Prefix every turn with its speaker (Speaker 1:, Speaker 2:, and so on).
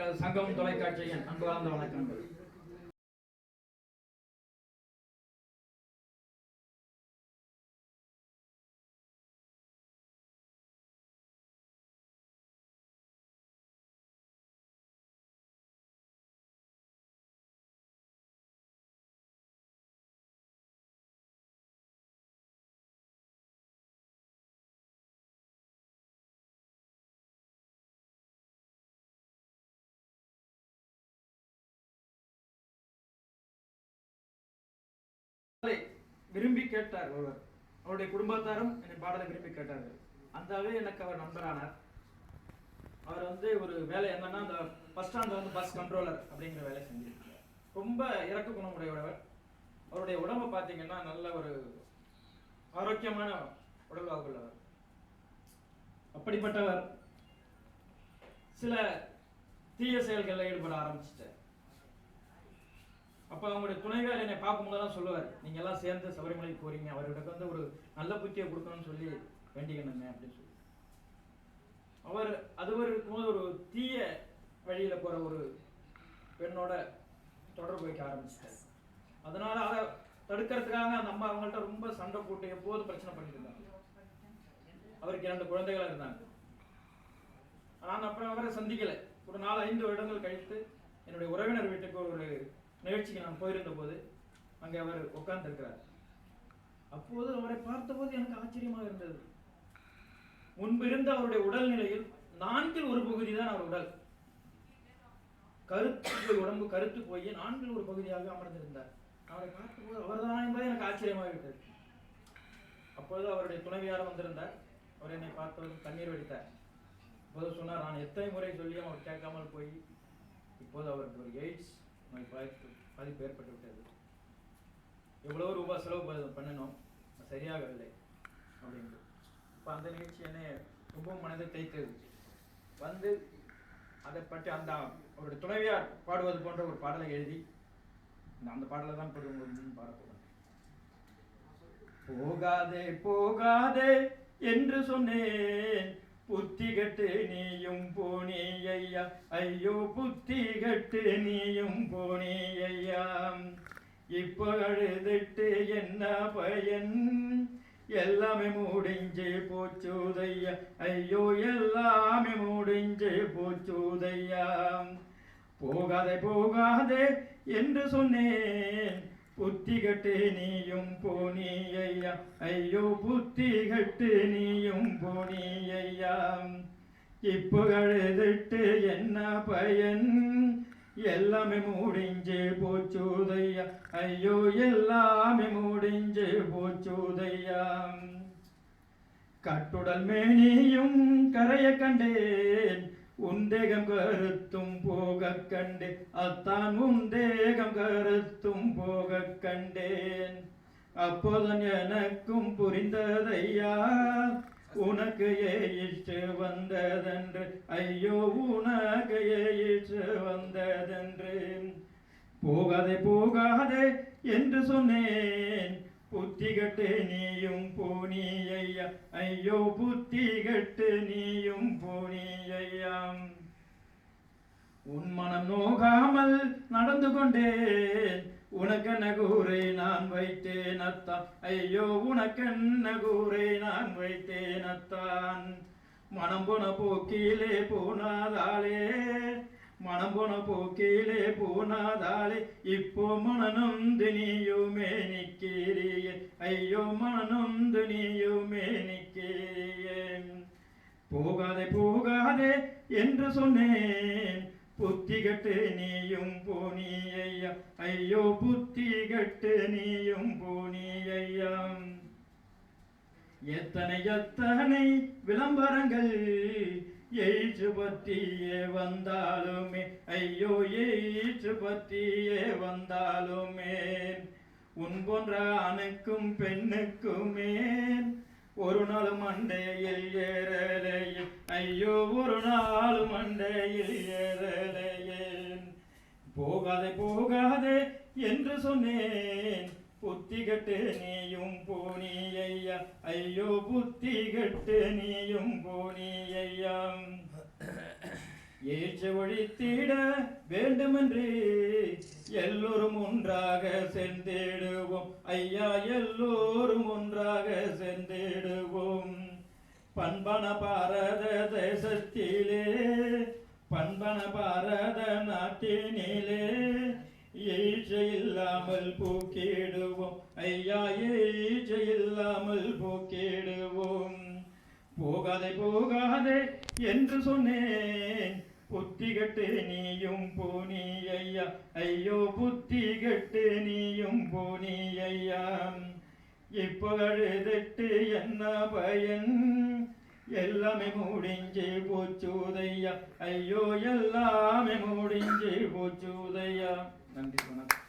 Speaker 1: சங்கம் தொலைக்காட்சியின் அன்பார்ந்த வணக்கங்கள். விரும்பி கேட்டார் ஒருவர். அவருடைய குடும்பத்தாரும் என்னை பாடலை விரும்பி கேட்டார்கள். அந்தாவே எனக்கு அவர் நண்பரானார். அவர் வந்து ஒரு வேலை என்னன்னா அந்த பஸ் ஸ்டாண்ட்ல வந்து பஸ் கண்ட்ரோலர் அப்படிங்கிற வேலை செஞ்சிருக்காங்க ரொம்ப இறக்க குணமுடையவர். அவருடைய உடம்பை பார்த்தீங்கன்னா நல்ல ஒரு ஆரோக்கியமான உடல்வாக உள்ளவர். அப்படிப்பட்டவர் சில தீய செயல்களில் ஈடுபட ஆரம்பிச்சிட்டார். அப்போ அவங்களுடைய துணைவியார் என்னை பார்க்கும்போதெல்லாம் சொல்லுவார் நீங்கள் எல்லாம் சேர்ந்து சபரிமலைக்கு போகிறீங்க அவர்கிட்ட வந்து ஒரு நல்ல புத்தியை கொடுக்கணும்னு சொல்லி வேண்டிக்கணுமே அப்படின்னு சொல்லி. அவர் அதுவர் இருக்கும்போது ஒரு தீய வழியில போகிற ஒரு பெண்ணோட தொடர்பு வைக்க ஆரம்பிச்சிட்டார். அதனால் அதை தடுக்கிறதுக்காக அந்த அம்மா அவங்கள்ட்ட ரொம்ப சண்டை போட்டு எப்போதும் பிரச்சனை பண்ணிட்டு இருந்தாங்க. அவருக்கு இரண்டு குழந்தைகள் இருந்தாங்க. நான் அப்புறம் அவரை சந்திக்கலை. ஒரு நாலு ஐந்து வருடங்கள் கழித்து என்னுடைய உறவினர் வீட்டுக்கு ஒரு நிகழ்ச்சிக்கு நான் போயிருந்த போது அங்கே அவர் உட்கார்ந்துருக்கிறார். அப்போது அவரை பார்த்தபோது எனக்கு ஆச்சரியமாக இருந்தது. முன்பு இருந்த அவருடைய உடல்நிலையில் நான்கில் ஒரு பகுதி தான் அவர் உடல். கருத்து போய் உடம்பு கருத்து போய் நான்கில் ஒரு பகுதியாக அமர்ந்திருந்தார். அவரை பார்த்தபோது அவர்தான் என்பது எனக்கு ஆச்சரியமாக விட்டது அப்பொழுது அவருடைய துணைவியார் வந்திருந்தார். அவர் என்னை பார்த்தவர் கண்ணீர் வெடித்தார். இப்போது சொன்னார் நான் எத்தனை முறை சொல்லியும் அவர் கேட்காமல் போய் இப்போது அவருக்கு ஒரு எய்ட்ஸ் நோய் பாதிப்பு பாதிப்பு ஏற்பட்டு விட்டது. எவ்வளோ ரூபாய் செலவு பண்ணணும். சரியாகவில்லை அப்படின்ட்டு. இப்போ அந்த நிகழ்ச்சி என்ன ரொம்ப மனதை தைத்தது வந்து அதை பற்றி அந்த அவருடைய துணைவியார் பாடுவது போன்ற ஒரு பாடலை எழுதி நான் அந்த பாடலை தான் இப்போது உங்களுக்கு பாடப்போகிறேன் போகாதே போகாதே என்று சொன்னேன். புத்தி கட்டு நீயும் போனே ஐயா ஐயோ புத்தி கட்டு நீயும் போனே ஐயா இப்போ அழுதுட்டு என்ன பயன்? எல்லாமே முடிஞ்சு போச்சுதையா ஐயோ எல்லாமே முடிஞ்சு போச்சுதையா போகாதே போகாதே என்று சொன்னேன். புத்திகட்டு நீயும் போனியையா ஐயோ புத்திகட்டு நீயும் போனியையா இப்புகழுதிட்டு என்ன பயன்? எல்லாமே முடிஞ்சு போச்சுதையா. ஐயோ எல்லாமே முடிஞ்சு போச்சுதையா. கட்டுடல் மேனியும் கரைய கண்டேன். உந்தேகம் கருத்தும் போக கண்டே அத்தான் உந்தேகம் கருத்தும் போக கண்டேன். அப்போதன் எனக்கும் புரிந்ததையா? உனக்கு ஏயிற்று வந்ததென்று. ஐயோ உனக்கு ஏயிற்று வந்ததென்று. போகாதே போகாதே என்று சொன்னேன். புத்திகட்டு நீயும் பூனியையா ஐயோ புத்திகட்டு நீயும் பூனியையா உன் மனம் நோகாமல் நடந்து கொண்டேன். உனக்கென்ன கூரை நான் வைத்தேன் அத்தான் ஐயோ உனக்கென்ன கூரை நான் வைத்தேன் அத்தான். மனம் போன போக்கிலே போனாதாலே மனம் போன போக்கிலே போனாதாலே இப்போ மனநொந்து நீயுமே நிற்கிறீயே. ஐயோ மனநொந்து நீயுமே நிற்கிறீயே. போகாதே போகாதே என்று சொன்னேன். புத்தி கட்டு நீயும் போனி ஐயா ஐயோ புத்தி கட்டு நீயும் போனி ஐயா எத்தனை எத்தனை விளம்பரங்கள் எயிற்று பற்றியே வந்தாலுமே ஐயோ எயிற்று பற்றியே வந்தாலுமே. உன் போன்ற ஆணுக்கும் பெண்ணுக்குமே ஒரு நாள் மண்டையில் ஏறலையே. ஐயோ ஒரு நாள் மண்டையில் ஏறலையே. போகாதே போகாதே என்று சொன்னேன். புத்திகட்டு நீயும் போனி ஐயோ புத்திகட்டு நீயும் போனி ஐயா ஒழித்திட வேண்டுமென்று எல்லோரும் ஒன்றாக சேர்ந்திடுவோம். ஐயா எல்லோரும் ஒன்றாக சேர்ந்திடுவோம். பண்பன பாரத தேசத்திலே பண்பன பாரத நாட்டினிலே ஈச்ச இல்லாமல் போக்கிடுவோம் ஐயா ஈச்ச இல்லாமல் போக்கேடுவோம். போகாதே போகாதே என்று சொன்னேன். புத்தி கட்டு நீயும் போனி ஐயா ஐயோ புத்தி கட்டு நீயும் போனி ஐயா இப்போ அழுதுட்டு என்ன பயன்? எல்லாமே முடிஞ்சு போச்சுதையா ஐயோ எல்லாமே முடிஞ்சு போச்சுதையா நன்றி வணக்கம்.